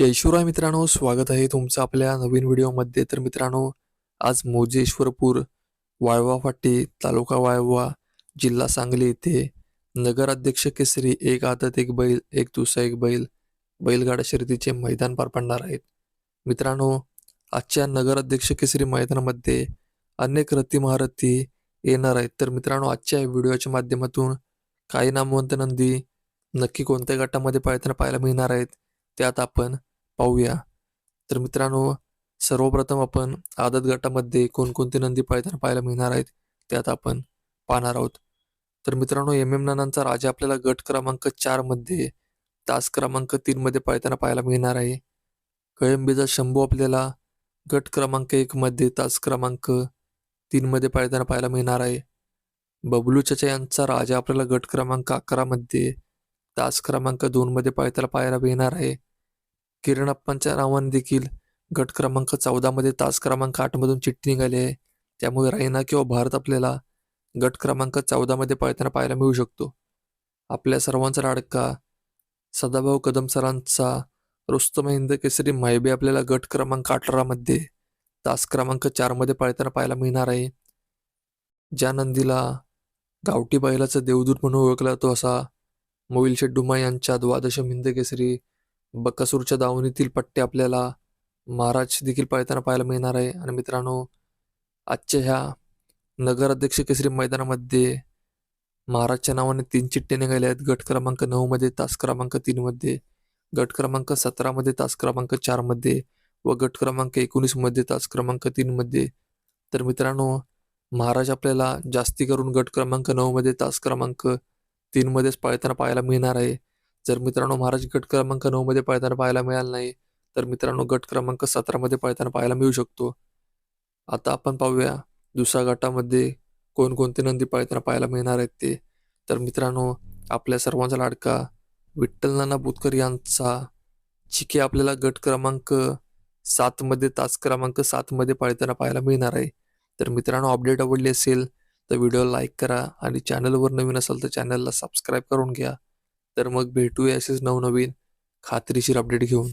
जय मित्रांनो स्वागत आहे तुमचं आपल्या नवीन व्हिडिओमध्ये. तर मित्रांनो आज मोजेश्वरपूर वाळवा फाटी तालुका वाळवा जिल्हा सांगली येथे नगराध्यक्ष केसरी एक आदत एक बैल एक दुसरा एक बैल बैलगाडा शर्यतीचे मैदान पार पडणार आहेत. मित्रांनो आजच्या नगराध्यक्ष केसरी मैदानामध्ये अनेक रथी महारथी येणार आहेत. तर मित्रांनो आजच्या व्हिडिओच्या माध्यमातून काही नामवंत नंदी नक्की कोणत्या गटामध्ये पाळताना पाहायला मिळणार आहेत त्यात आपण पाहूया. तर मित्रांनो सर्वप्रथम आपण आदत गटामध्ये कोणकोणते नंदी पायताना पाहायला मिळणार आहेत त्यात आपण पाहणार आहोत. तर मित्रांनो एम एम नानांचा राजा आपल्याला गट क्रमांक चारमध्ये तास क्रमांक तीनमध्ये पाळताना पाहायला मिळणार आहे. कळंबीचा शंभू आपल्याला गट क्रमांक एकमध्ये तास क्रमांक तीनमध्ये पाळताना पाहायला मिळणार आहे. बबलू चचा यांचा राजा आपल्याला गट क्रमांक अकरामध्ये तास क्रमांक दोनमध्ये पाळताना पाहायला मिळणार आहे. किरणप्पांच्या नावाने देखील गट क्रमांक चौदामध्ये तास क्रमांक आठमधून चिठ्ठी निघाली आहे. त्यामुळे रायना किंवा भारत आपल्याला गट क्रमांक चौदामध्ये पळताना पाहायला मिळू शकतो. आपल्या सर्वांचा लाडका सदाभाऊ कदम सरांचा रुस्तम हिंद केसरी मायबे आपल्याला गट क्रमांक अठरामध्ये तास क्रमांक चारमध्ये पाळताना पाहायला मिळणार आहे. ज्या नंदीला गावठी बैलाचं देवदूत म्हणून ओळखला जातो असा मोविल डुमा यांच्या द्वादशम हिंद केसरी बकासूरच्या दावणीतील पट्टे आपल्याला महाराज देखील पाळताना पाहायला मिळणार आहे. आणि मित्रांनो आजच्या ह्या नगराध्यक्ष केसरी मैदानामध्ये महाराजच्या नावाने तीन चिठ्ठे निघाले आहेत. गट क्रमांक नऊमध्ये तास क्रमांक तीनमध्ये गट क्रमांक सतरामध्ये तास क्रमांक चारमध्ये व गट क्रमांक एकोणीसमध्ये तास क्रमांक तीनमध्ये तर मित्रांनो महाराज आपल्याला जास्ती करून गट क्रमांक नऊमध्ये तास क्रमांक तीनमध्येच पाळताना पाहायला मिळणार आहे. जर मित्रांनो महाराज गट क्रमांक नऊ मध्ये पाळताना पाहायला मिळाला नाही तर मित्रांनो गट क्रमांक सतरा मध्ये पाळताना पाहायला मिळू शकतो. आता आपण पाहूया दुसऱ्या गटामध्ये कोणकोणते नंदी पाळताना पाहायला मिळणार आहेत ते. तर मित्रांनो आपल्या सर्वांचा लाडका विठ्ठल नाना बुतकर यांचा चिके आपल्याला गट क्रमांक सात मध्ये तास क्रमांक सात मध्ये पाळताना पाहायला मिळणार आहे. तर मित्रांनो अपडेट आवडली असेल तर व्हिडिओ लाईक करा आणि चॅनलवर नवीन असाल तर चॅनलला सबस्क्राईब करून घ्या. तर मग भेटूया असेच नवनवीन खात्रीशीर अपडेट घेऊन.